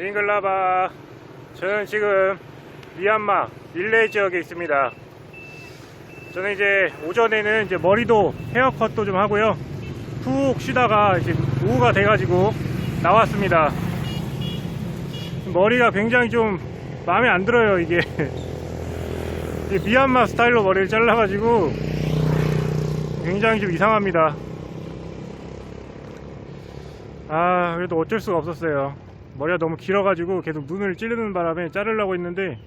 밍글라바 저는 지금 미얀마 릴레이 지역에 있습니다. 저는 이제 오전에는 이제 머리도 헤어컷도 좀 하고요. 푹 쉬다가 이제 오후가 돼가지고 나왔습니다. 머리가 굉장히 좀 마음에 안 들어요 이게. 미얀마 스타일로 머리를 잘라가지고 굉장히 좀 이상합니다. 아 그래도 어쩔 수가 없었어요 머리가 너무 길어가지고 계속 눈을 찌르는 바람에 자르려고 했는데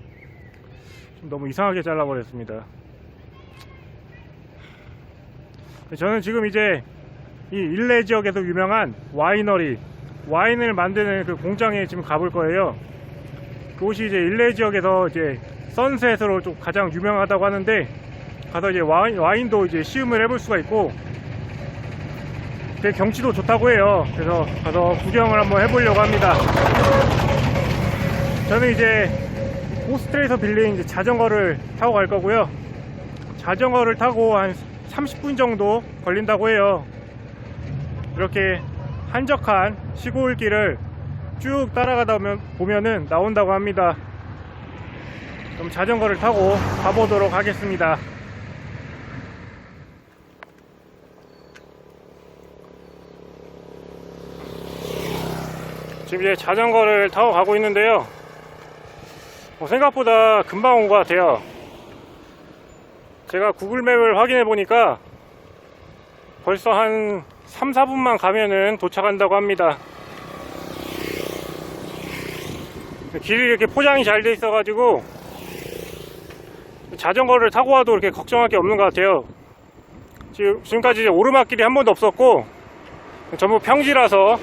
좀 너무 이상하게 잘라버렸습니다. 저는 지금 이제 이 일레 지역에서 유명한 와이너리 와인을 만드는 그 공장에 지금 가볼 거예요. 그곳이 이제 일레 지역에서 이제 선셋으로 좀 가장 유명하다고 하는데 가서 이제 와인, 와인도 이제 시음을 해볼 수가 있고 되게 경치도 좋다고 해요. 그래서 가서 구경을 한번 해보려고 합니다. 저는 이제 호스텔에서 빌린 이제 자전거를 타고 갈 거고요. 자전거를 타고 한 30분 정도 걸린다고 해요. 이렇게 한적한 시골길을 쭉 따라가다 보면, 보면은 나온다고 합니다. 그럼 자전거를 타고 가보도록 하겠습니다. 지금 이제 자전거를 타고 가고 있는데요. 뭐 생각보다 금방 온 것 같아요. 제가 구글맵을 확인해 보니까 벌써 한 3, 4분만 가면은 도착한다고 합니다. 길이 이렇게 포장이 잘 돼 있어가지고 자전거를 타고 와도 이렇게 걱정할 게 없는 것 같아요. 지금, 지금까지 오르막길이 한 번도 없었고 전부 평지라서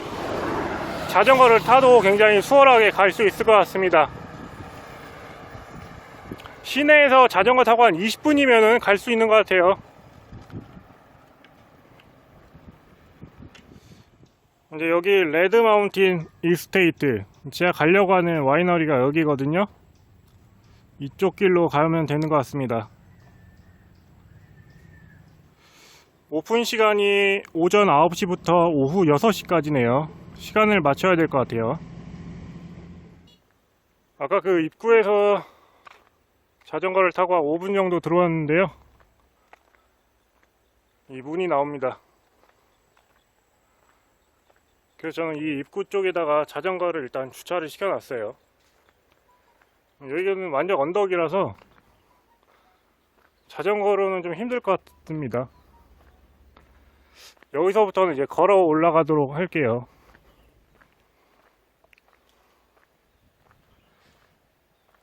자전거를 타도 굉장히 수월하게 갈 수 있을 것 같습니다. 시내에서 자전거 타고 한 20분이면 갈 수 있는 것 같아요. 이제 여기 레드 마운틴 이스테이트 제가 가려고 하는 와이너리가 여기거든요. 이쪽 길로 가면 되는 것 같습니다. 오픈 시간이 오전 9시부터 오후 6시까지네요. 시간을 맞춰야 될 것 같아요. 아까 그 입구에서 자전거를 타고 한 5분 정도 들어왔는데요. 이 문이 나옵니다. 그래서 저는 이 입구 쪽에다가 자전거를 일단 주차를 시켜놨어요. 여기는 완전 언덕이라서 자전거로는 좀 힘들 것 같습니다. 여기서부터는 이제 걸어 올라가도록 할게요.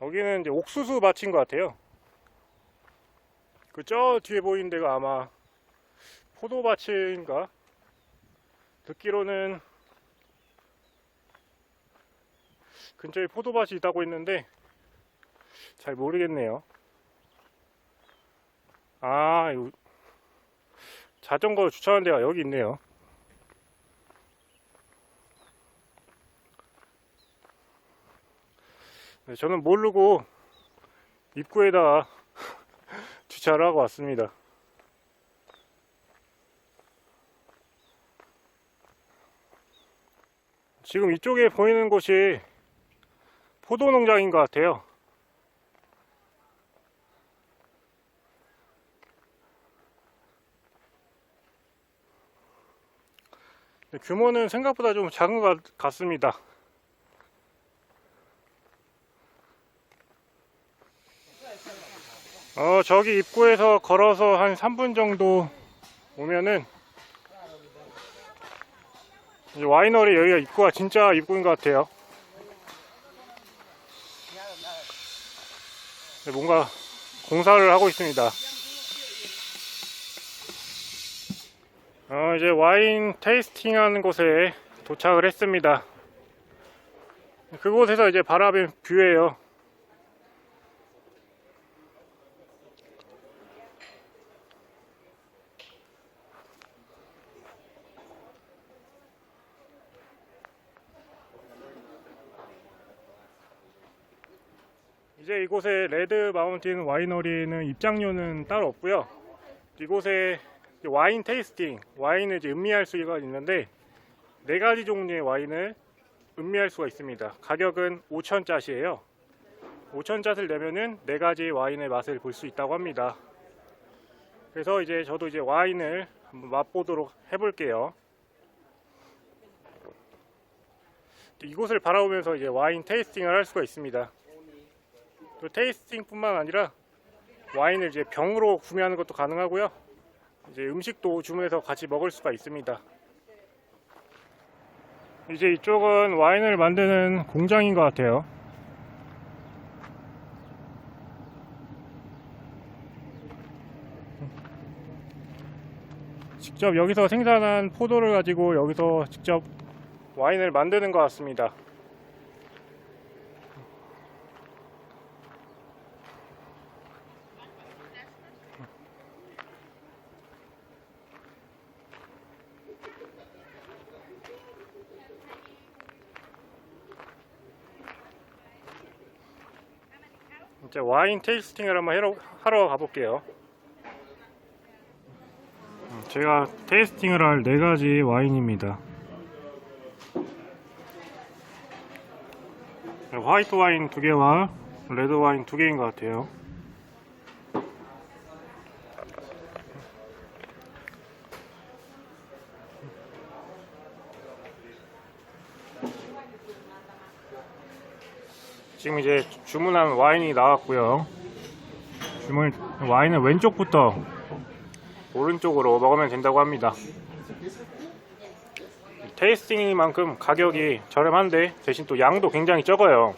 여기는 이제 옥수수 밭인 것 같아요. 그 저 뒤에 보이는 데가 아마 포도밭인가? 듣기로는 근처에 포도밭이 있다고 했는데 잘 모르겠네요. 아, 자전거 주차하는 데가 여기 있네요. 저는 모르고 입구에다 주차를 하고 왔습니다. 지금 이쪽에 보이는 곳이 포도 농장인 것 같아요. 네, 규모는 생각보다 좀 작은 것 같습니다. 어, 저기 입구에서 걸어서 한 3분 정도 오면은 와이너리 여기가 입구가 진짜 입구인 것 같아요. 네, 뭔가 공사를 하고 있습니다. 어, 이제 와인 테이스팅 하는 곳에 도착을 했습니다. 그곳에서 이제 바라본 뷰예요. 이제 이곳에 레드 마운틴 와이너리는 입장료는 따로 없고요. 이곳에 와인 테이스팅, 와인을 이제 음미할 수가 있는데 네 가지 종류의 와인을 음미할 수가 있습니다. 가격은 5천 짜시예요. 5천 짜를 내면은 네 가지 와인의 맛을 볼 수 있다고 합니다. 그래서 이제 저도 이제 와인을 한번 맛보도록 해볼게요. 또 이곳을 바라보면서 이제 와인 테이스팅을 할 수가 있습니다. 또 테이스팅뿐만 아니라 와인을 이제 병으로 구매하는 것도 가능하고요. 이제 음식도 주문해서 같이 먹을 수가 있습니다. 이제 이쪽은 와인을 만드는 공장인 것 같아요. 직접 여기서 생산한 포도를 가지고 여기서 직접 와인을 만드는 것 같습니다. 이제 와인 테이스팅을 한번 하러, 하러 가볼게요. 음, 제가 테이스팅을 할 네 가지 와인입니다. 화이트 와인 두 개와 레드 와인 두 개인 것 같아요. 지금 이제 주문한 와인이 나왔고요. 주문 와인은 왼쪽부터 오른쪽으로 먹으면 된다고 합니다. 테이스팅만큼 가격이 저렴한데 대신 또 양도 굉장히 적어요.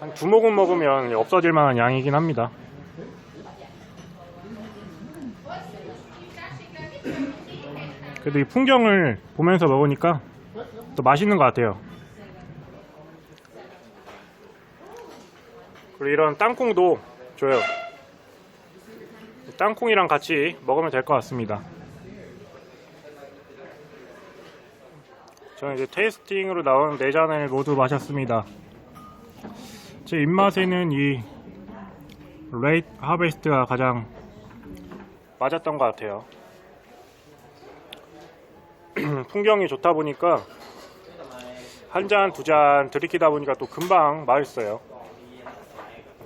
한 두 모금 먹으면 없어질 만한 양이긴 합니다. 그래도 이 풍경을 보면서 먹으니까 또 맛있는 것 같아요. 그리고 이런 땅콩도 줘요. 땅콩이랑 같이 먹으면 될 것 같습니다. 저는 이제 테이스팅으로 나온 네 잔을 모두 마셨습니다. 제 입맛에는 이 레이트 하베스트가 가장 맞았던 것 같아요. 풍경이 좋다 보니까 한 잔, 두 잔 들이키다 보니까 또 금방 맛있어요.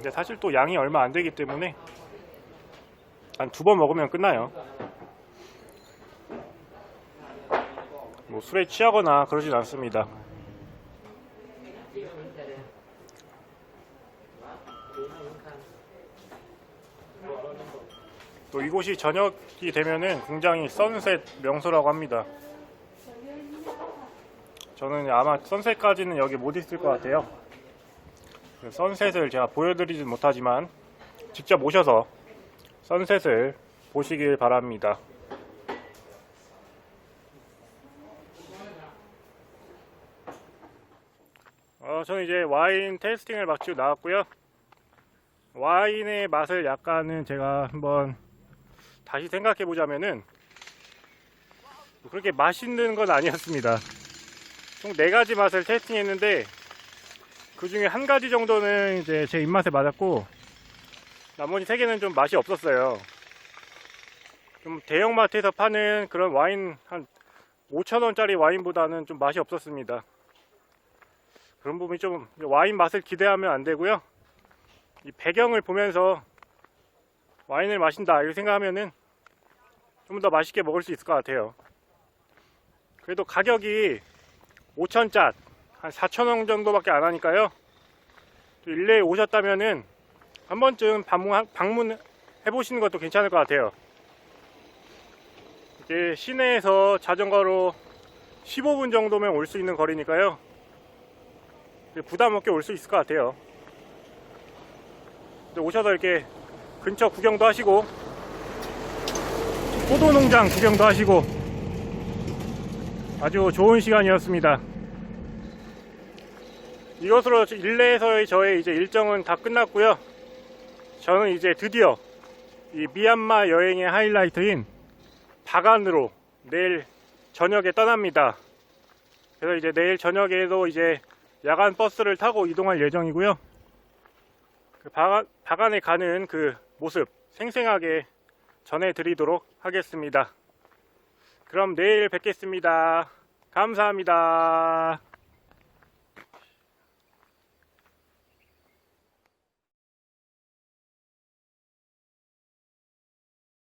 근데 사실 또 양이 얼마 안 되기 때문에 한 두 번 먹으면 끝나요. 뭐 술에 취하거나 그러진 않습니다. 또 이곳이 저녁이 되면은 굉장히 선셋 명소라고 합니다. 저는 아마 선셋까지는 여기 못 있을 것 같아요. 그 선셋을 제가 보여드리진 못하지만 직접 오셔서 선셋을 보시길 바랍니다. 어, 저는 이제 와인 테이스팅을 마치고 나왔고요. 와인의 맛을 약간은 제가 한번 다시 생각해 보자면은 그렇게 맛있는 건 아니었습니다. 총네 가지 맛을 테스팅했는데 그 중에 한 가지 정도는 이제 제 입맛에 맞았고 나머지 세 개는 좀 맛이 없었어요. 좀 대형마트에서 파는 그런 와인 한 5천원짜리 와인보다는 좀 맛이 없었습니다. 그런 부분이 좀 와인 맛을 기대하면 안 되고요. 이 배경을 보면서 와인을 마신다 이렇게 생각하면은 좀 더 맛있게 먹을 수 있을 것 같아요. 그래도 가격이 5천짜 한 4천원 정도밖에 안 하니까요. 또 일레에 오셨다면은 한 번쯤 방문, 방문해 보시는 것도 괜찮을 것 같아요. 이게 시내에서 자전거로 15분 정도면 올 수 있는 거리니까요. 부담 없게 올 수 있을 것 같아요. 오셔서 이렇게 근처 구경도 하시고 포도농장 구경도 하시고 아주 좋은 시간이었습니다. 이것으로 일레에서의 저의 이제 일정은 다 끝났고요. 저는 이제 드디어 이 미얀마 여행의 하이라이트인 바간으로 내일 저녁에 떠납니다. 그래서 이제 내일 저녁에도 이제 야간 버스를 타고 이동할 예정이고요. 그 바간, 바간에 가는 그 모습 생생하게 전해드리도록 하겠습니다. 그럼 내일 뵙겠습니다. 감사합니다.